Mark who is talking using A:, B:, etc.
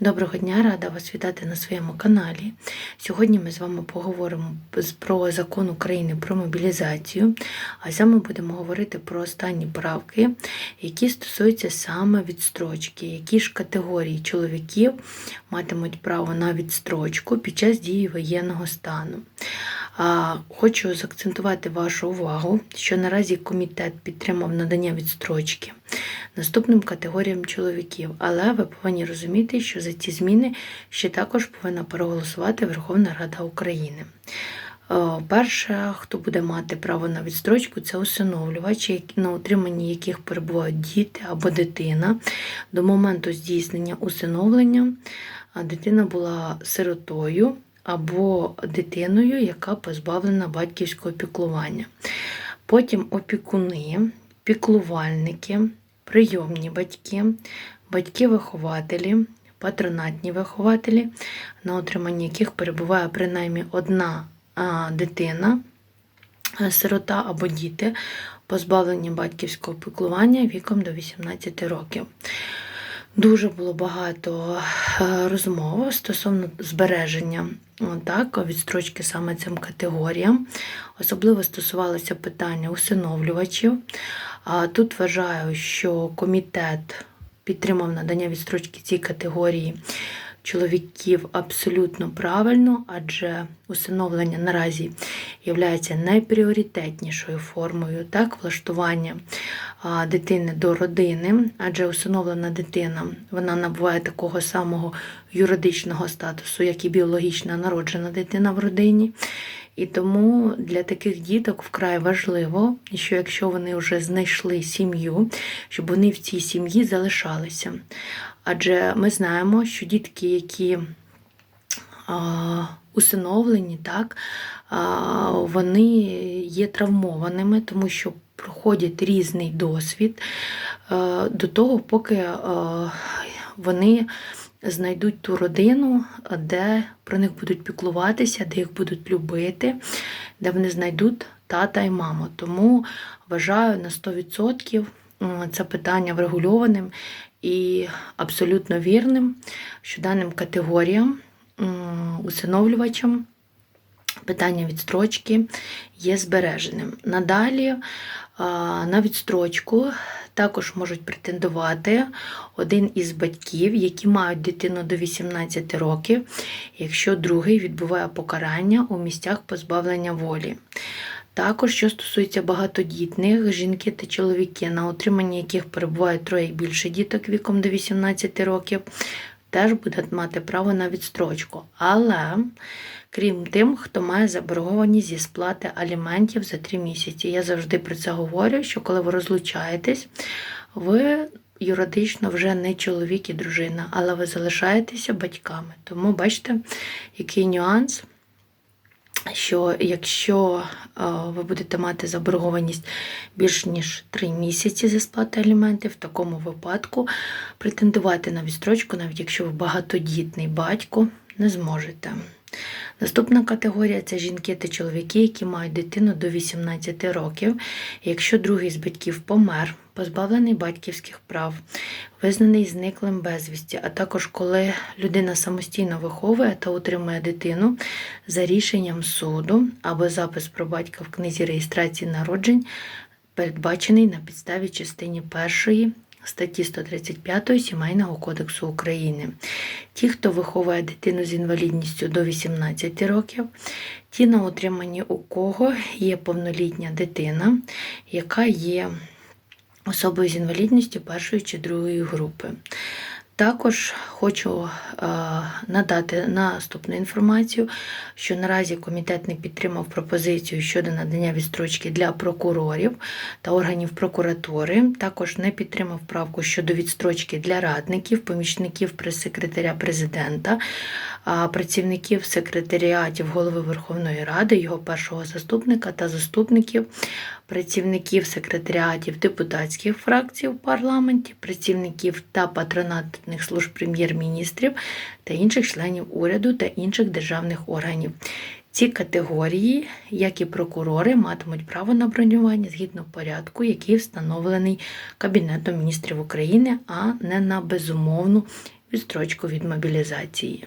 A: Доброго дня, рада вас вітати на своєму каналі. Сьогодні ми з вами поговоримо про закон України про мобілізацію, а саме будемо говорити про останні правки, які стосуються саме відстрочки, які ж категорії чоловіків матимуть право на відстрочку під час дії воєнного стану. Хочу заакцентувати вашу увагу, що наразі комітет підтримав надання відстрочки наступним категоріям чоловіків, але ви повинні розуміти, що за ці зміни ще також повинна проголосувати Верховна Рада України. Е, Перше, хто буде мати право на відстрочку, це усиновлювачі, на утриманні яких перебувають діти або дитина. До моменту здійснення усиновлення дитина була сиротою або дитиною, яка позбавлена батьківського піклування. Потім опікуни, піклувальники, прийомні батьки, батьки-вихователі, патронатні вихователі, на отриманні яких перебуває принаймні одна дитина, сирота або діти, позбавлені батьківського піклування віком до 18 років. Дуже було багато е, розмов стосовно збереження так, відстрочки саме цим категоріям. Особливо стосувалося питання усиновлювачів. Тут вважаю, що комітет підтримав надання відстрочки цій категорії чоловіків абсолютно правильно, адже усиновлення наразі є найпріоритетнішою формою так, влаштування дитини до родини, адже усиновлена дитина вона набуває такого самого юридичного статусу, як і біологічна народжена дитина в родині. І тому для таких діток вкрай важливо, що якщо вони вже знайшли сім'ю, щоб вони в цій сім'ї залишалися. Адже ми знаємо, що дітки, які а, усиновлені, так, а, вони є травмованими, тому що проходять різний досвід а, до того, поки а, вони знайдуть ту родину, де про них будуть піклуватися, де їх будуть любити, де вони знайдуть тата і маму. Тому вважаю на 100% це питання врегульованим і абсолютно вірним, що даним категоріям, усиновлювачам. питання відстрочки є збереженим. Надалі на відстрочку також можуть претендувати один із батьків, які мають дитину до 18 років, якщо другий відбуває покарання у місцях позбавлення волі. Також, що стосується багатодітних, жінки та чоловіки, на утриманні яких перебуває троє і більше діток віком до 18 років, теж будуть мати право на відстрочку. Але крім тим, хто має заборгованість зі сплати аліментів за 3 місяці. Я завжди про це говорю, що коли ви розлучаєтесь, ви юридично вже не чоловік і дружина, але ви залишаєтеся батьками. Тому бачите, який нюанс що якщо е, ви будете мати заборгованість більш ніж 3 місяці за сплати аліментів, в такому випадку претендувати на відстрочку, навіть якщо ви багатодітний батько, не зможете. Наступна категорія це жінки та чоловіки, які мають дитину до 18 років. Якщо другий з батьків помер, позбавлений батьківських прав, визнаний зниклим безвісті, а також коли людина самостійно виховує та утримує дитину за рішенням суду або запис про батька в книзі реєстрації народжень, передбачений на підставі частині першої статті 135 Сімейного кодексу України. Ті, хто виховує дитину з інвалідністю до 18 років, ті на утриманні у кого є повнолітня дитина, яка є особою з інвалідністю першої чи другої групи. Також хочу е, надати наступну інформацію, що наразі комітет не підтримав пропозицію щодо надання відстрочки для прокурорів та органів прокуратури. Також не підтримав правку щодо відстрочки для радників, помічників прес-секретаря президента, працівників секретаріатів голови Верховної Ради, його першого заступника та заступників, працівників секретаріатів депутатських фракцій в парламенті, працівників та патронатних служб прем'єр-міністрів та інших членів уряду та інших державних органів. Ці категорії, як і прокурори, матимуть право на бронювання згідно порядку, який встановлений Кабінетом міністрів України, а не на безумовну відстрочку від мобілізації.